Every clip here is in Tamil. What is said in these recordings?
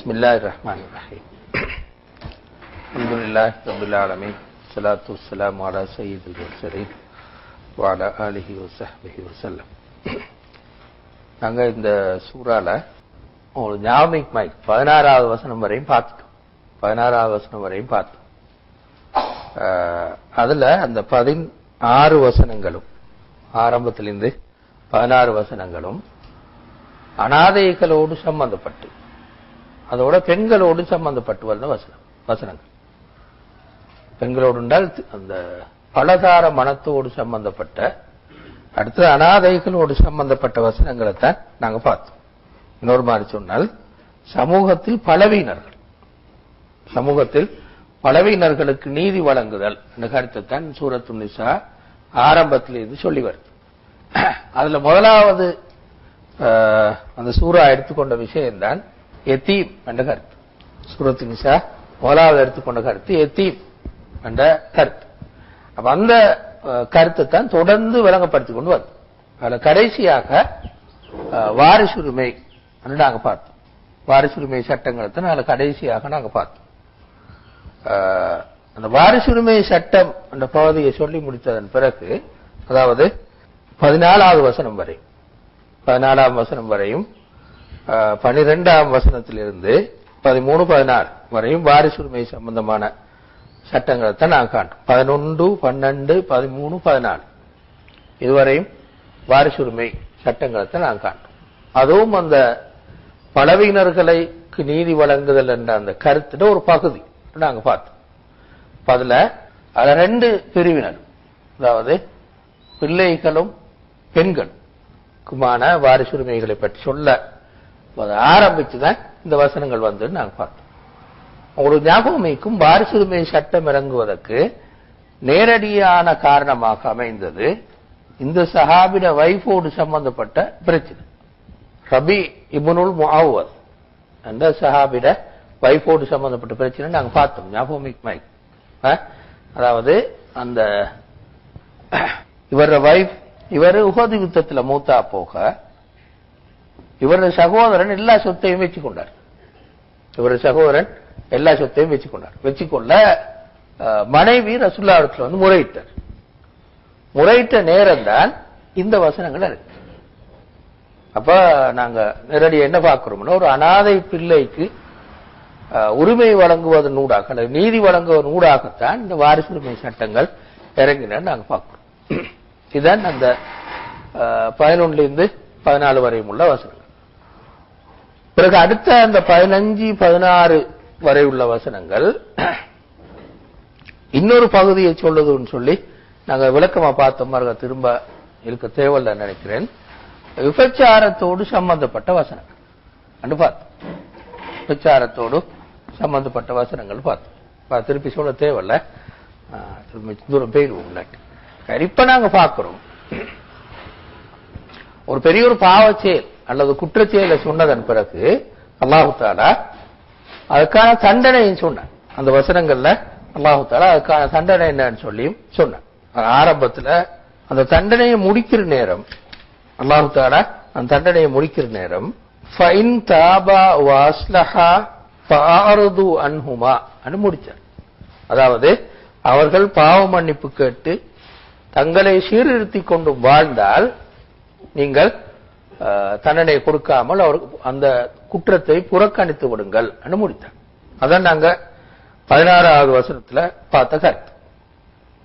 بسم الله الرحمن الرحيم الحمد لله رب العالمين الصلاة والسلام على سيد المرسلين وعلى آله وصحبه وسلم நாங்க இந்த சூறால ஒரு ஞாபகம் மைக் பதினாறாவது வசனம் வரையும் பார்த்துட்டோம் பதினாறாவது வசனம் வரையும் பார்த்தோம் அஹ், அதுல அந்த பதினாறு வசனங்களும் ஆரம்பத்திலிருந்து பதினாறு வசனங்களும் அனாதைகளோடு சம்பந்தப்பட்டு அதோட பெண்களோடு சம்பந்தப்பட்டு வந்த வசனம் வசனங்கள். பெண்களோடு என்றால் அந்த பலதார மனத்தோடு சம்பந்தப்பட்ட அடுத்து அனாதைகளோடு சம்பந்தப்பட்ட வசனங்களை தான் நாங்க பார்த்தோம். இன்னொரு மாதிரி சொன்னால் சமூகத்தில் பலவீனர்கள். சமூகத்தில் பலவீனர்களுக்கு நீதி வழங்குதல் என்ற கருத்தை தான் சூரத்து நிசா ஆரம்பத்திலிருந்து சொல்லி வருது. அதுல முதலாவது ஆஹ், அந்த சூரா எடுத்துக்கொண்ட விஷயம்தான் எத்தீம் என்ற கருத்து. சூரத்து நிசா முதலாவது எடுத்துக்கொண்ட கருத்து எத்தீம் என்ற கருத்து. அப்ப அந்த கருத்தை தான் தொடர்ந்து விளங்கப்படுத்திக் கொண்டு வருது. அதுல கடைசியாக வாரிசுரிமை என்று நாங்க பார்த்தோம். வாரிசுரிமை சட்டங்களை தான் அதில் கடைசியாக நாங்க பார்த்தோம். ஆஹ், அந்த வாரிசுரிமை சட்டம் என்ற பகுதியை சொல்லி முடித்ததன் பிறகு அதாவது பதினாலாவது வசனம் வரை பதினாலாம் வசனம் வரையும் பனிரெண்டாம் வசனத்திலிருந்து பதிமூணு பதினாறு வரையும் வாரிசுரிமை சம்பந்தமான சட்டங்களை தான் நான் காண்றோம். பதினொன்று பன்னெண்டு பதிமூணு பதினாலு. இதுவரையும் வாரிசுரிமை சட்டங்களை தான் நான் காண்றோம். அதுவும் அந்த பழவினர்களுக்கு நீதி வழங்குதல் என்ற அந்த கருத்துட ஒரு பகுதி நாங்கள் பார்த்தோம். அதில் அதுல ரெண்டு பிரிவினர் அதாவது பிள்ளைகளும் பெண்களுக்குமான வாரிசுரிமைகளை பற்றி சொல்ல அதை ஆரம்பிச்சுதான் இந்த வசனங்கள் வந்து நாங்க பார்த்தோம். உங்களுக்கு ஞாபகம் வைக்கும் வாரிசுரிமை சட்டம் இறங்குவதற்கு நேரடியான காரணமாக அமைந்தது இந்த சஹாபிட வைஃபோடு சம்பந்தப்பட்ட பிரச்சனை. ரபி இபுனுல் முஹாவத் அந்த சஹாபிட வைஃபோடு சம்பந்தப்பட்ட பிரச்சனை நாங்க பார்த்தோம். ஞாபகம் அதாவது அந்த இவர வைஃப் இவர் உகது யுத்தத்துல மூத்தா போக இவரது சகோதரன் எல்லா சொத்தையும் வச்சுக்கொண்டார். இவரது சகோதரன் எல்லா சொத்தையும் வச்சுக்கொண்டார். வச்சுக்கொள்ள மனைவி ரசுல்லாவிடத்துல வந்து முறையிட்டார். முறையிட்ட நேரம் தான் இந்த வசனங்கள் இருக்கு. அப்ப நாங்க நேரடி என்ன பார்க்கிறோம்னா ஒரு அனாதை பிள்ளைக்கு உரிமை வழங்குவதன் ஊடாக அல்லது நீதி வழங்குவதன் ஊடாகத்தான் இந்த வாரிசுரிமை சட்டங்கள் இறங்கின நாங்க பார்க்கிறோம். இதுதான் அந்த பதினொன்னுல இருந்து பதினாலு வரையும் உள்ள வசனம். பிறகு அடுத்த அந்த பதினஞ்சு பதினாறு வரை உள்ள வசனங்கள் இன்னொரு பகுதியை சொல்லுதுன்னு சொல்லி நாங்க விளக்கமா பார்த்தோம் மாதிரி திரும்ப இருக்க தேவையில்ல நினைக்கிறேன். விபச்சாரத்தோடு சம்பந்தப்பட்ட வசனங்கள். அண்டு பார்த்தோம் விபச்சாரத்தோடு சம்பந்தப்பட்ட வசனங்கள் பார்த்தோம் பா- திருப்பி சொல்ல தேவையில்ல. ஆ, திரும்ப தூரம் போயிடுவோம் இப்ப நாங்க பார்க்கிறோம். ஒரு பெரிய ஒரு பாவச்செயல். அல்லது குற்றச்செயலை சொன்னதன் பிறகு அல்லாஹுத்தாலா அதுக்கான தண்டனையும் சொன்னான். அந்த வசனங்கள்ல அல்லாஹுத்தாலா அதுக்கான தண்டனை என்னன்னு சொல்லியும் சொன்னான். ஆரம்பத்துல அந்த தண்டனையை முடிக்கிற நேரம் அல்லாஹுத்தாலா அந்த தண்டனையை முடிக்கிற நேரம் ஃபைன் தாபா வாஸ்லஹா பாரது அன்ஹுமா அனு முடிச்சார். அதாவது அவர்கள் பாவ மன்னிப்பு கேட்டு தங்களை சீர்திருத்திக் கொண்டு வாழ்ந்தால் நீங்கள் தண்டனை கொடுக்காமல் அவர் அந்த குற்றத்தை புறக்கணித்து விடுங்கள் என்று முடித்தார். அதான் நாங்க பதினாறாவது வசனத்துல பார்த்த கருத்து.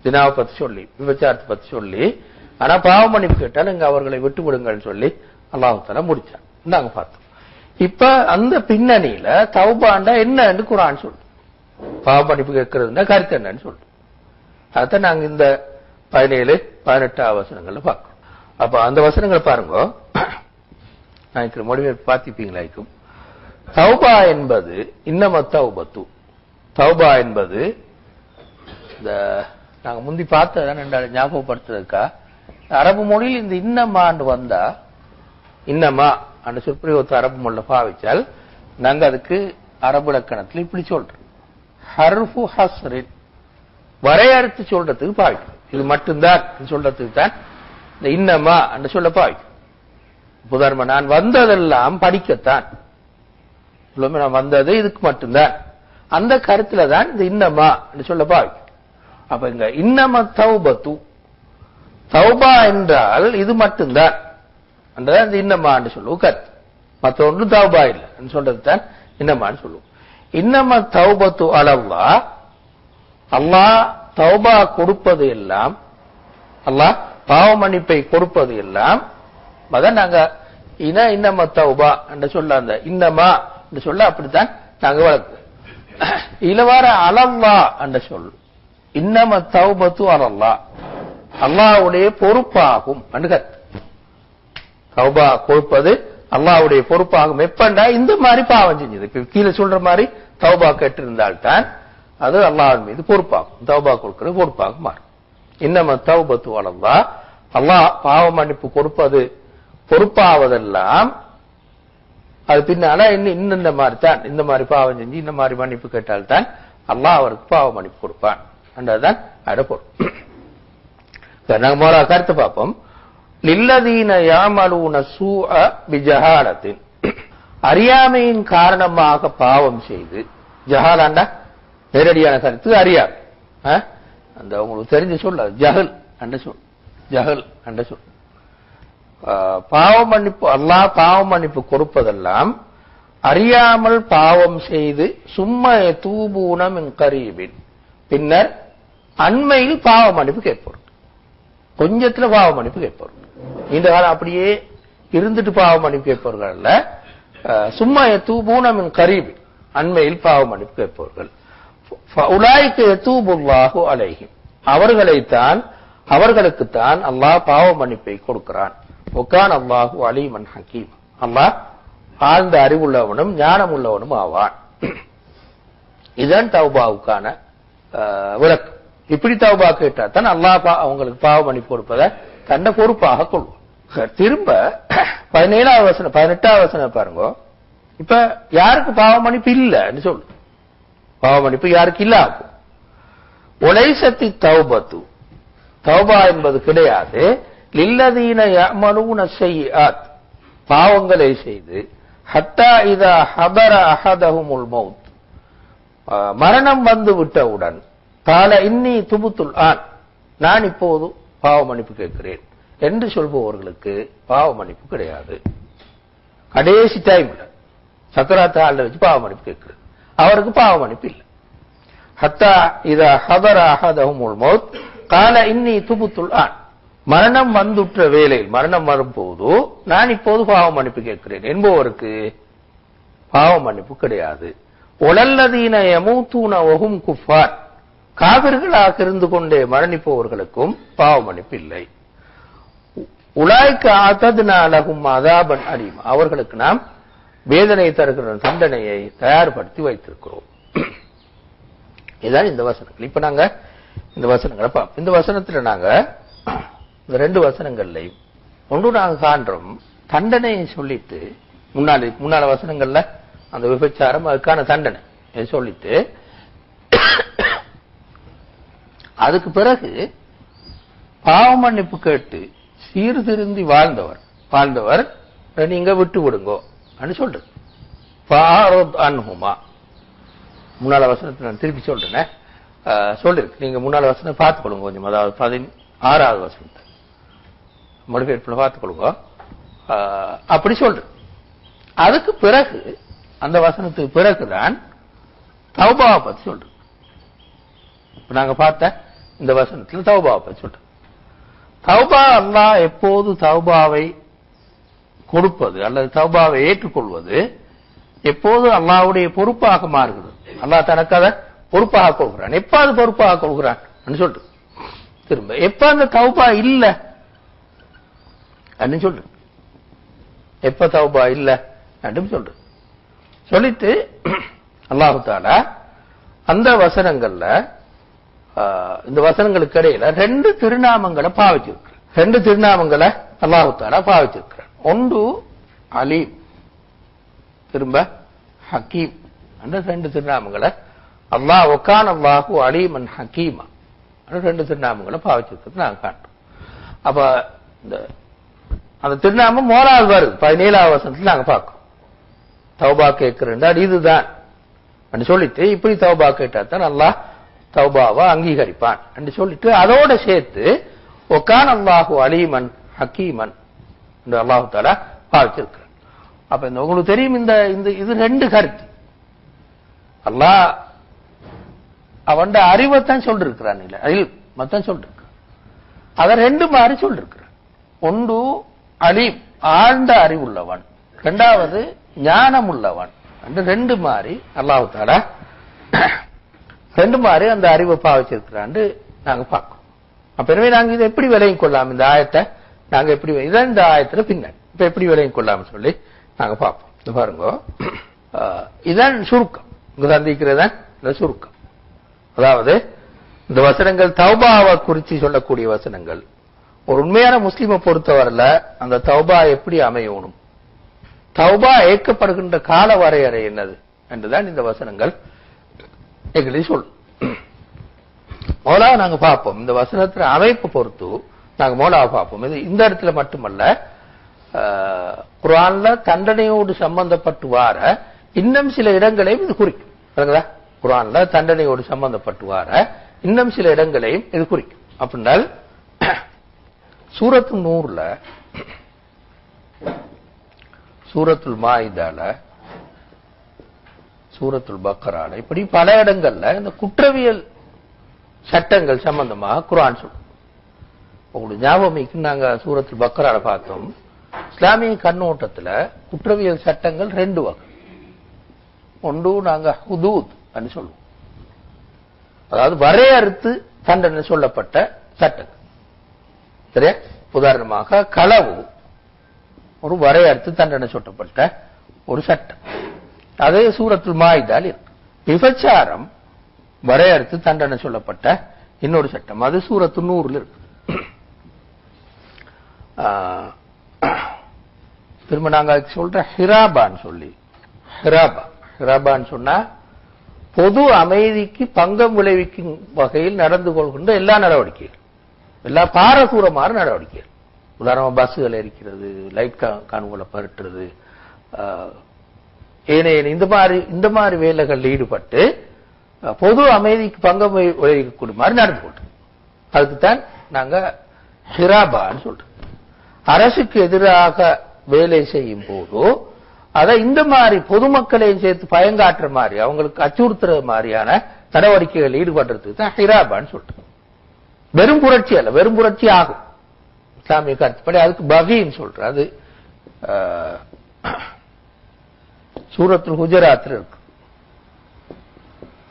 தினாவை பத்தி சொல்லி விபச்சாரத்தை பத்தி சொல்லி ஆனா பாவ மன்னிப்பு கேட்டால் இங்க அவர்களை விட்டு விடுங்கள்னு சொல்லி அல்லாஹால முடிச்சார் நாங்க பார்த்தோம். இப்ப அந்த பின்னணியில தௌபாண்டா என்னன்னு குரான் சொல்லு பாவ மன்னிப்பு கேட்கறதுன்னா கருத்து என்னன்னு சொல்லு அதான் நாங்க இந்த பதினேழு பதினெட்டாவது வசனங்கள்ல பார்க்கிறோம். அப்ப அந்த வசனங்களை பாருங்க. நான் இருக்கிற மொழிபெயர்ப்பு பார்த்திப்பீங்களாய்க்கும் தௌபா என்பது இன்னம தௌபத்து. தௌபா என்பது இந்த நாங்க முந்தி பார்த்ததான் ரெண்டாவது ஞாபகப்படுத்துறதுக்கா? அரபு மொழியில் இந்த இன்னமான்னு வந்தா இன்னமா அந்த சொற்பிரயோகத்தை அரபு மொழியில் பாவிச்சால் நாங்க அதுக்கு அரபு இலக்கணத்தில் இப்படி சொல்றோம். ஹர்ஃபு ஹஸ்ரின். வரையறுத்து சொல்றதுக்கு பாவிக்கும். இது மட்டும்தான் சொல்றதுக்கு தான் இந்த இன்னமா என்று சொல்ல பாவிக்கும். உதாரணமா நான் வந்ததெல்லாம் படிக்கத்தான். நான் வந்தது இதுக்கு மட்டும்தான். அந்த கருத்துல தான் இந்த இன்னமா சொல்ல பாவி அப்ப இங்க இன்னம தௌபத்து. தௌபா என்றால் இது மட்டும்தான். என்றதான் இந்த இன்னமான்னு சொல்லுவோம் கருத்து. மற்ற ஒன்று தௌபா இல்லை. சொல்றது தான் இன்னமான்னு சொல்லுவோம். இன்னம தௌபத்து அளவா அல்லாஹ் தௌபா கொடுப்பது எல்லாம் அல்லாஹ் பாவமன்னிப்பை கொடுப்பது எல்லாம் அதான் நாங்க இன இன்னம தௌபா என்று சொல்ல அந்த இன்னமா என்று சொல்ல அப்படித்தான் நாங்க வளர்க்கு இலவார அலல்லா என்ற சொல். இன்னம தௌபத்து அலல்லா. அல்லாவுடைய பொறுப்பாகும் என்று தௌபா கொடுப்பது அல்லாஹ்வுடைய பொறுப்பாகும். எப்பண்டா? இந்த மாதிரி பாவம் செஞ்சது. இப்ப கீழே சொல்ற மாதிரி தௌபா கேட்டிருந்தால்தான் அது அல்லாவின் மீது பொறுப்பாகும். தௌபா கொடுக்கிறது பொறுப்பாக மாறும். இன்னம தௌபத்து அலல்லா. அல்லாஹ் பாவ மன்னிப்பு கொடுப்பது பொறுப்பாவதெல்லாம் அது பின்னால இன்னும் இன்னும் இந்த மாதிரி தான் இந்த மாதிரி பாவம் செஞ்சு இந்த மாதிரி மன்னிப்பு கேட்டால்தான் அல்லாஹ் அவருக்கு பாவ மன்னிப்பு கொடுப்பான். என்றதுதான் அடப்பொருள் நாங்க முதல்ல கருத்து பார்ப்போம். லில்லதீன யாமலூன பிஜஹாலத்தின். அறியாமையின் காரணமாக பாவம் செய்து ஜஹாலாண்டா? நேரடியான கருத்து அறியாமை. அந்த உங்களுக்கு தெரிஞ்சு சொல்ல ஜஹல் அண்ட சொல். ஜஹல் அண்ட சொல். பாவ மன்னிப்பு அல்லாஹ் பாவ மன்னிப்பு கொடுப்பதெல்லாம் அறியாமல் பாவம் செய்து சும்மா தூபூனம் கரீபின். பின்னர் அண்மையில் பாவ மன்னிப்பு கேட்போம். கொஞ்சத்துல பாவ மன்னிப்பு கேட்போம். இந்த காலம் அப்படியே இருந்துட்டு பாவ மன்னிப்பு கேட்பவர்கள் அல்ல சும்மா தூபூனம் கரீபி அண்மையில் பாவ மன்னிப்பு கேட்பவர்கள் உலாய்க்கு எத்தூபுல்லாஹு அலைஹிம். அவர்களைத்தான் அவர்களுக்குத்தான் அல்லாஹ் பாவ மன்னிப்பை கொடுக்கிறான். ஒக்கான் அல்லாஹு அலிமன் ஹக்கீம் அல்லாஹ் ஆழ்ந்த அறிவுள்ளவனும் ஞானம் உள்ளவனும் ஆவான். இதுதான் தௌபாவுக்கான விளக்கு இப்படி தௌபா கேட்டா தான் அல்லாஹ் அவங்களுக்கு பாவ மன்னிப்பு கொடுப்பதை தன்னை பொறுப்பாக கொள்வோம் திரும்ப பதினேழாவது வசனம் பதினெட்டாவது வசனம் பாருங்க. இப்ப யாருக்கு பாவ மன்னிப்பு இல்லைன்னு சொல்லு. பாவ மன்னிப்பு யாருக்கு இல்ல ஆகும் ஒலைசத்தி தௌபத்து. தௌபா என்பது கிடையாது. லில்லதீன யமலூன செய்யாத் பாவங்களை செய்து ஹத்தா இதா ஹபர அஹதஹுமுல் மௌத் மரணம் வந்து விட்டவுடன் தால இன்னி துபுத்துல் ஆன் நான் இப்போது பாவ மன்னிப்பு கேட்கிறேன் என்று சொல்பவர்களுக்கு பாவ மன்னிப்பு கிடையாது கடைசி டைம்ல சக்கராத்த ஆள்ல வச்சு பாவ மன்னிப்பு கேட்கிறது அவருக்கு பாவ மன்னிப்பு இல்லை ஹத்தா இதா ஹபர அஹதஹுமுல் மௌத் கால இன்னி துபுத்துல் ஆன் மரணம் வந்துற்ற வேலையில் மரணம் வரும்போது நான் இப்போது பாவ மன்னிப்பு கேட்கிறேன். என்பவருக்கு பாவ மன்னிப்பு கிடையாது. உடல்லதீன எமூத்தூன ஒகும் குஃபார். காவிர்களாக இருந்து கொண்டே மரணிப்பவர்களுக்கும் பாவ மன்னிப்பு இல்லை. உலாய்க்கு ஆத்ததுனா அதாபன் அறியும் அவர்களுக்கு நாம் வேதனை தருகிற தண்டனையை தயார்படுத்தி வைத்திருக்கிறோம். இதுதான் இந்த வசனங்கள். இப்ப நாங்க இந்த வசனங்களை பார்ப்போம். இந்த வசனத்துல நாங்க இந்த ரெண்டு வசனங்கள்லையும் ஒன்று நாங்க காண்றோம் தண்டனையை சொல்லிட்டு முன்னாடி முன்னால வசனங்கள்ல அந்த விபச்சாரம் அதுக்கான தண்டனை சொல்லிட்டு அதுக்கு பிறகு பாவ மன்னிப்பு கேட்டு சீர்திருந்தி வாழ்ந்தவர் வாழ்ந்தவர் நீங்க விட்டு விடுங்கோ அப்படின்னு சொல்றது. பாரோத் அன்ஹுமா முன்னால வசனத்தை நான் திருப்பி சொல்றேன். சொல்லிருக்கு. நீங்க முன்னால வசனம் பார்த்துக்கொள்ளுங்க கொஞ்சம். அதாவது பதின் ஆறாவது வசனத்தை மொழிபெயர்ப்புல பார்த்துக்கொள்ளுங்க. ஆஹ், அப்படி சொல்ற அதுக்கு பிறகு அந்த வசனத்துக்கு பிறகுதான் தௌபாவை பத்தி சொல்றேன். இப்ப நாங்க பார்த்த இந்த வசனத்துல தௌபாவை பத்தி சொல்றேன். தௌபா அல்லாஹ் எப்போது தௌபாவை கொடுப்பது அல்லது தௌபாவை ஏற்றுக்கொள்வது எப்போது அல்லாவுடைய பொறுப்பாக மாறுகிறது? அல்லாஹ் தனக்கு அதை பொறுப்பாக கொள்கிறான். எப்ப அது பொறுப்பாக கொள்கிறான்? சொல்லிட்டு திரும்ப எப்ப அந்த தௌபா இல்ல? அப்படின்னு சொல்லு எப்ப தௌபா இல்ல? அப்படின்னு சொல்லு சொல்லிட்டு அல்லாஹு தாலா அந்த வசனங்கள்ல இந்த வசனங்களுக்கு இடையில ரெண்டு திருநாமங்களை பாவிச்சிருக்கிறார். ரெண்டு திருநாமங்களை அல்லாஹு தாலா பாவிச்சிருக்கிறார். ஒன்று அலீம். திரும்ப ஹக்கீம். அந்த ரெண்டு திருநாமங்களை அல்லாஹ் ஒக்கான் அல்லாஹு அலீமன் ஹக்கீமா. ரெண்டு திருநாமங்களை பாவிச்சிருக்கிறது நான் காட்டுறோம் அப்ப இந்த அந்த திருநாமம் மோரால் வருது பதினேழாவது வசனத்தில் நாங்கள் பார்க்கோம் தௌபா கேட்கிறேன் இதுதான். என்று சொல்லிட்டு இப்படி தௌபா கேட்டா தான் நல்லா தௌபாவை அங்கீகரிப்பான். என்று சொல்லிட்டு அதோட சேர்த்து ஒக்கான் அல்லாஹு அலீமன் ஹக்கீமன் என்று அல்லாஹு தாலா பாவிச்சிருக்கிறார் அப்ப இந்த உங்களுக்கு தெரியும் இந்த இந்த இது ரெண்டு கருத்து. அல்லாஹ் அவன் அறிவைத்தான் சொல்லிருக்கிறான் இல்ல அதில் மத்தான் சொல்லிருக்கான் அதை ரெண்டு மாதிரி சொல்லிருக்கிறான். ஒன்று அலீம் ஆழ்ந்த அறிவுள்ளவன். இரண்டாவது ஞானம் உள்ளவன் என்று ரெண்டு மாதிரி அல்லாஹு ரெண்டு மாதிரி அந்த அறிவை பாவிச்சிருக்கிறான்னு நாங்க பார்க்கோம் அப்ப எனவே நாங்க இதை எப்படி விலையும் கொள்ளலாம்? இந்த ஆயத்தை நாங்க எப்படி இதான் இந்த ஆயத்துல பின்னாடி இப்ப எப்படி விலையும் கொள்ளலாம் சொல்லி நாங்க பார்ப்போம். இது பாருங்க. இதான் சுருக்கம். இங்க சந்திக்கிறதான் இந்த சுருக்கம். அதாவது இந்த வசனங்கள் தௌபாவை குறித்து சொல்லக்கூடிய வசனங்கள். ஒரு உண்மையான முஸ்லீமை பொறுத்தவரையில அந்த தௌபா எப்படி அமையணும்? தௌபா ஏற்கப்படுகின்ற கால வரையறை என்னது? என்றுதான் இந்த வசனங்கள் எங்களை சொல்லும் மௌலாவை நாங்க பார்ப்போம். இந்த வசனத்தின் அமைப்பு பொறுத்து நாங்க மோலாவை பார்ப்போம். இது இந்த இடத்துல மட்டுமல்ல ஆஹ், தண்டனையோடு சம்பந்தப்பட்டு வார இன்னும் சில இடங்களையும் இது குறிக்கும். குரான்ல தண்டனையோடு சம்பந்தப்பட்டு வார இன்னும் சில இடங்களையும் இது குறிக்கும். அப்படின்னால் சூரத்து நூறுல சூரத்துல் மாயுதால சூரத்துல் பக்கரால இப்படி பல இடங்கள்ல இந்த குற்றவியல் சட்டங்கள் சம்பந்தமாக குர்ஆன் சொல்லும் உங்களுக்கு ஞாபகம் நாங்க சூரத்துல் பக்கரால பார்த்தோம். இஸ்லாமிய கண்ணோட்டத்துல குற்றவியல் சட்டங்கள் ரெண்டு வகை. ஒன்று நாங்க ஹுதூத் சொல்லுவோம். அதாவது வரையறுத்து தண்டனை சொல்லப்பட்ட சட்டங்கள். சரியா உதாரணமாக களவு. ஒரு வரையறுத்து தண்டனை சுட்டப்பட்ட ஒரு சட்டம். அதே சூரத்தில் மாய்தால் இருக்கு. விபச்சாரம் வரையறுத்து தண்டனை சொல்லப்பட்ட இன்னொரு சட்டம். அது சூரத்து நூறுல இருக்கு. ஆஹ், திரும்ப நாங்க சொல்ற ஹிராபான்னு சொல்லி. ஹிராபா. ஹிராபான்னு சொன்னா பொது அமைதிக்கு பங்கம் விளைவிக்கும் வகையில் நடந்து கொள்கின்ற எல்லா நடவடிக்கைகள் எல்லாம் பாரதூரமான நடவடிக்கைகள். உதாரணமாக பஸ்ஸுகள் எரிக்கிறது லைட் காணுகளை பரட்டுறது ஏனைய இந்த மாதிரி இந்த மாதிரி வேலைகளில் ஈடுபட்டு பொது அமைதிக்கு பங்கம் விளைவிக்கக்கூடிய மாதிரி நடந்து கொள்றோம் அதுக்கு தான் நாங்கள் ஹிராபான்னு சொல்றோம். அரசுக்கு எதிராக வேலை செய்யும் போதோ அதை இந்த மாதிரி பொதுமக்களையும் சேர்த்து பயங்காட்டுற மாதிரி அவங்களுக்கு அச்சுறுத்துற மாதிரியான நடவடிக்கைகள் ஈடுபடுறதுக்கு தான் ஹிராபான்னு சொல்றோம். வெறும் புரட்சி அல்ல வெறும் புரட்சி ஆகும். இஸ்லாமிய கருத்துப்படி அதுக்கு பகின்னு சொல்ற அது அஹ், குஜராத்தில் இருக்கு.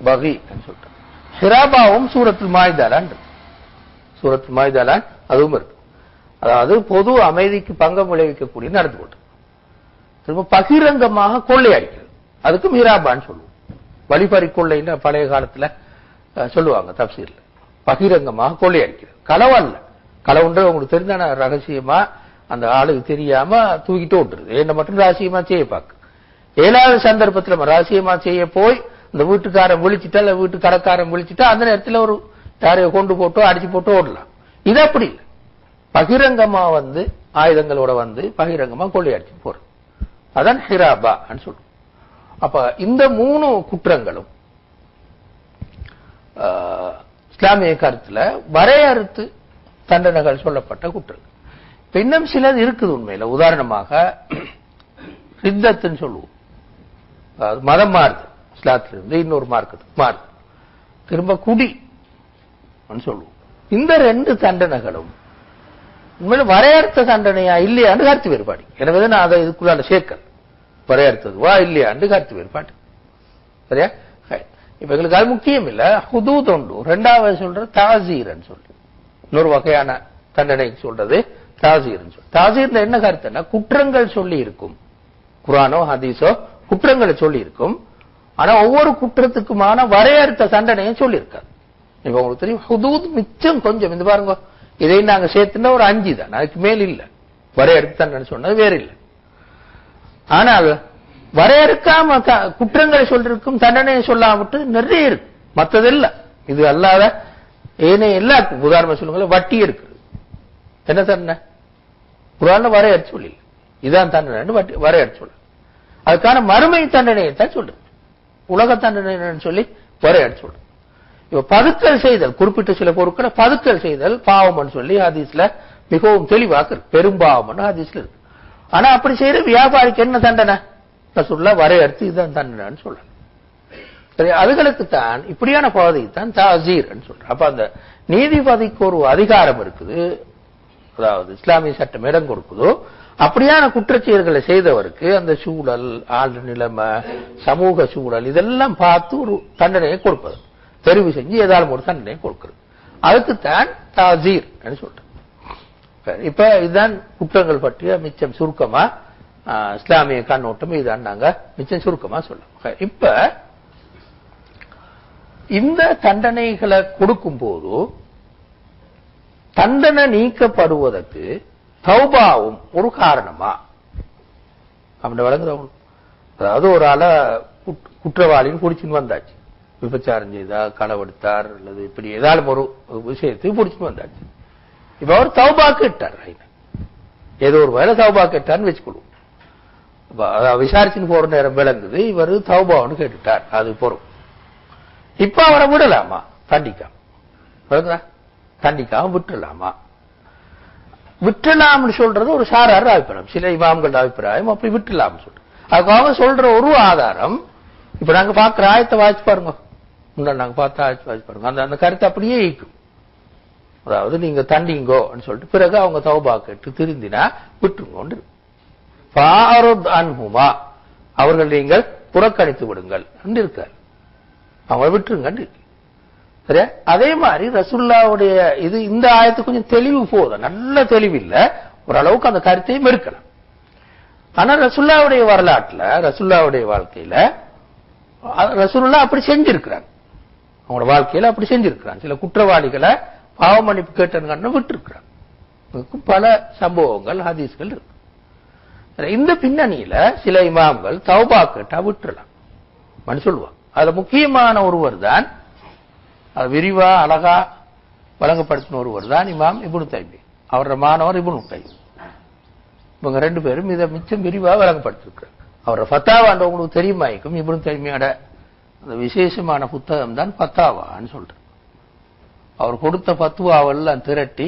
பகி சொல்ற. ஹிராபாவும் சூரத்துல் மாய்தாலான் இருக்கு. மாய்தாலான் அதுவும் இருக்கு. அதாவது பொது அமைதிக்கு பங்கம் விளைவிக்கக்கூடிய நடந்து கொண்டு. திரும்ப பகிரங்கமாக கொள்ளையடிக்கிறது. அதுக்கும் ஹிராபான்னு சொல்லுவோம். வழிபறி கொள்ளைன்னு பழைய காலத்துல சொல்லுவாங்க தப்சீர்ல. பகிரங்கமாக கொள்ளையடிக்கிறது. களவு அல்ல களவுன்றது உங்களுக்கு தெரிஞ்சான ரகசியமா அந்த ஆளுக்கு தெரியாம தூக்கிட்டு விட்டுருது என்ன மட்டும் ரகசியமா செய்ய பார்க்க. ஏழாவது சந்தர்ப்பத்துல நம்ம ரகசியமா செய்ய போய் இந்த வீட்டுக்காரன் விழிச்சிட்டா இல்ல வீட்டு கடைக்காரன் விழிச்சிட்டா அந்த நேரத்துல ஒரு யாரையோ கொண்டு போட்டோ அடிச்சு போட்டோ ஓடலாம். இது அப்படி இல்லை. பகிரங்கமா வந்து ஆயுதங்களோட வந்து பகிரங்கமா கொள்ளையடிச்சு போறது. அதான் ஹிராபா சொல்லுவோம் அப்ப இந்த மூணு குற்றங்களும் ஆஹ், இஸ்லாமிய கருத்துல வரையறுத்து தண்டனைகள் சொல்லப்பட்ட குற்றங்கள் இப்ப இன்னும் சிலது இருக்குது உண்மையில. உதாரணமாக ரித்தத்துன்னு சொல்லுவோம். மதம் மாறுது. இஸ்லாத்திலிருந்து இன்னொரு மார்க்கத்துக்கு மாறுது. திரும்ப குடி சொல்லுவோம். இந்த ரெண்டு தண்டனைகளும் உண்மையில வரையறுத்த தண்டனையா இல்லையான்னு கருத்து வேறுபாடு. எனவே நான் அதை இதுக்குள்ளால சேர்க்கல. வரையறுத்ததுவா இல்லையான்னு கருத்து வேறுபாடு. சரியா? இப்ப எங்களுக்கு அது முக்கியம் இல்ல. ஹுதூத் தொண்டு ரெண்டாவது சொல்றது தாசீர்ன்னு சொல்லி. இன்னொரு வகையான தண்டனை சொல்றது தாசீர்னு சொல்லி. தாசீர்ல என்ன கருத்துன்னா குற்றங்கள் சொல்லி இருக்கும். குரானோ ஹதீஸோ குற்றங்களை சொல்லி இருக்கும். ஆனா ஒவ்வொரு குற்றத்துக்குமான வரையறுத்த தண்டனையும் சொல்லியிருக்காரு இப்ப உங்களுக்கு தெரியும் ஹுதூத் மிச்சம் கொஞ்சம். இந்த பாருங்க. இதை நாங்க சேர்த்துனா ஒரு அஞ்சு தான் அதுக்கு மேல் இல்ல. வரையறுத்து தண்டனை சொன்னது வேற இல்ல ஆனால் வரையறுக்காம குற்றங்களை சொல்லிருக்கும் தண்டனையை சொல்லாமட்டு நிறைய இருக்கு. மற்றது இல்லை இது அல்லாத ஏனைய எல்லா உதாரணம் சொல்லுங்களேன் வட்டி இருக்கு. என்ன தண்டனை? குரான்ல வரையறுத்து சொல்லி இதான் தண்டனை. வட்டி வரையறுத்து சொல்லு. அதுக்கான மறுமை தண்டனையை தான் சொல்லுது உலக தண்டனைன்னு சொல்லி வரையறை சொல்லுது இப்ப பதுக்கல் செய்தல் குறிப்பிட்ட சில பொருட்களை பதுக்கல் செய்தல் பாவம்னு சொல்லி ஹதீஸ்ல மிகவும் தெளிவாக பெரும்பாவம்னு ஹதீஸ்ல இருக்கு. ஆனா அப்படி செய்யற வியாபாரிக்கு என்ன தண்டனை? சொல்ல வரையறுத்து இதுதான் தண்டனைன்னு சொல்லணும். சரி அதுகளுக்கு தான் இப்படியான பகுதிக்கு தான் தாசீர் சொல்றோம் அப்ப அந்த நீதிபதிக்கு ஒரு அதிகாரம் இருக்குது. அதாவது இஸ்லாமிய சட்டம் இடம் கொடுக்குதோ அப்படியான குற்றச்செயல்களை செய்தவருக்கு அந்த சூழல் ஆள் நிலைமை சமூக சூழல் இதெல்லாம் பார்த்து ஒரு தண்டனையை கொடுப்பது. தெரிவு செஞ்சு ஏதாலும் ஒரு தண்டனையை கொடுக்கிறது. அதுக்குத்தான் தாசீர் சொல்றேன் இப்ப இதுதான் குற்றங்கள் பற்றிய மிச்சம் சுருக்கமா இஸ்லாமிய கண்ணோட்டம் இதுதான் நாங்க மிச்சம் சுருக்கமா சொல்லுவோம் இப்ப இந்த தண்டனைகளை கொடுக்கும் போது தண்டனை நீக்கப்படுவதற்கு தௌபாவும் ஒரு காரணமா? அப்படி வழங்குறவங்க அதாவது ஒரு ஆள குற்றவாளின்னு குடிச்சுன்னு வந்தாச்சு. விபச்சாரம் செய்தா களவெடுத்தார் அல்லது இப்படி ஏதாலும் ஒரு விஷயத்துக்கு பிடிச்சின்னு வந்தாச்சு. இப்ப அவர் தௌபா கேட்டார் ஏதோ ஒரு வேலை தௌபா கேட்டார்னு வச்சுக்கொள்வோம். விசாரிச்சுன்னு போற நேரம் விளங்குது. இவர் தௌபான்னு கேட்டுட்டார். அது பொறும் இப்ப அவரை விடலாமா? தண்டிக்காம. தண்டிக்காம விட்டுலாமா விட்டுலாம்னு சொல்றது ஒரு சாரார் அபிப்பிராயம். சில இமாம்கள் அபிப்பிராயம் அப்படி விட்டுலாம்னு சொல்றது. அதுக்காக சொல்ற ஒரு ஆதாரம் இப்ப நாங்க பாக்குற ஆயத்தை வாய்ச்சி பாருங்க. முன்னாடி நாங்க பார்த்த ஆயத்தை வாய்ச்சி பாருங்க. அந்த அந்த கருத்தை அப்படியே ஈக்கும் அதாவது நீங்க தண்டிங்கோன்னு சொல்லிட்டு பிறகு அவங்க தௌபா கேட்டு திருந்தினா விட்டுருங்கோன்னு இருக்கு. ஃபாரத் அவர்கள் நீங்கள் புறக்கணித்து விடுங்கள். இருக்கார். அவங்க விட்டுருங்க சரியா? அதே மாதிரி ரசுல்லாவுடைய இது இந்த ஆயத்து கொஞ்சம் தெளிவு போதும். நல்ல தெளிவு இல்ல ஓரளவுக்கு அந்த கருத்தையும் எடுக்கலாம். ஆனா ரசுல்லாவுடைய வரலாற்றுல ரசுல்லாவுடைய வாழ்க்கையில ரசுல்லா அப்படி செஞ்சிருக்கிறாங்க. அவங்களோட வாழ்க்கையில அப்படி செஞ்சிருக்கிறாங்க. சில குற்றவாளிகளை பாவ மன்னிப்பு கேட்டனுங்கன்னு விட்டுருக்கிறாங்க. பல சம்பவங்கள் ஹதீஸ்கள் இருக்கு. இந்த பின்னணியில சில இமாம்கள் தௌபா கேட்டா விட்டுலாம் மனு சொல்லுவான் அதுல முக்கியமான ஒருவர் தான் அது விரிவா அழகா வழங்கப்படுத்தின ஒருவர் தான் இமாம் இபுனு தைமி அவரோட மாணவர் இபுனு கைம் இவங்க ரெண்டு பேரும் இதை மிச்சம் விரிவா வழங்கப்படுத்திருக்கிறாங்க. அவரோட ஃபத்தாவான்ற உங்களுக்கு தெரியுமா இருக்கும்? இபுனு தைமியோட அந்த விசேஷமான புத்தகம் தான் பத்தாவான்னு சொல்றேன் அவர் கொடுத்த பத்துவாவெல்லாம் திரட்டி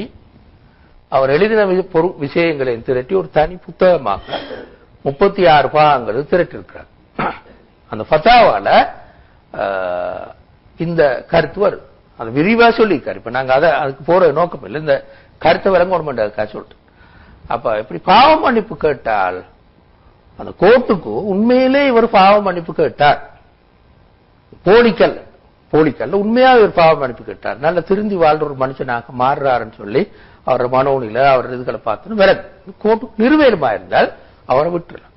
அவர் எழுதின வி- பொரு- விஷயங்களையும் திரட்டி ஒரு தனி புத்தகமாக முப்பத்தி ஆறு பாகங்கள் திரட்டிருக்கிறார் அந்த ஃபத்தாவால இந்த கருத்து வரும் அது விரிவா சொல்லியிருக்காரு. இப்ப நாங்க அதை அதுக்கு போற நோக்கம் இல்லை. இந்த கருத்தை விளங்க சொல்லிட்டு. அப்ப இப்படி பாவ மன்னிப்பு கேட்டால் அந்த கோர்ட்டுக்கு உண்மையிலே இவர் பாவ மன்னிப்பு கேட்டார். போலிக்கல் போலிக்கல்ல உண்மையா இவர் பாவ மன்னிப்பு கேட்டார். நல்ல திருந்தி வாழ்ற ஒரு மனுஷனாக மாறுறாருன்னு சொல்லி அவர் மனோனில அவர் இதுகளை பார்த்து விலகு. கோர்ட்டு நிறுவேலுமா இருந்தால் அவரை விட்டுறலாம்.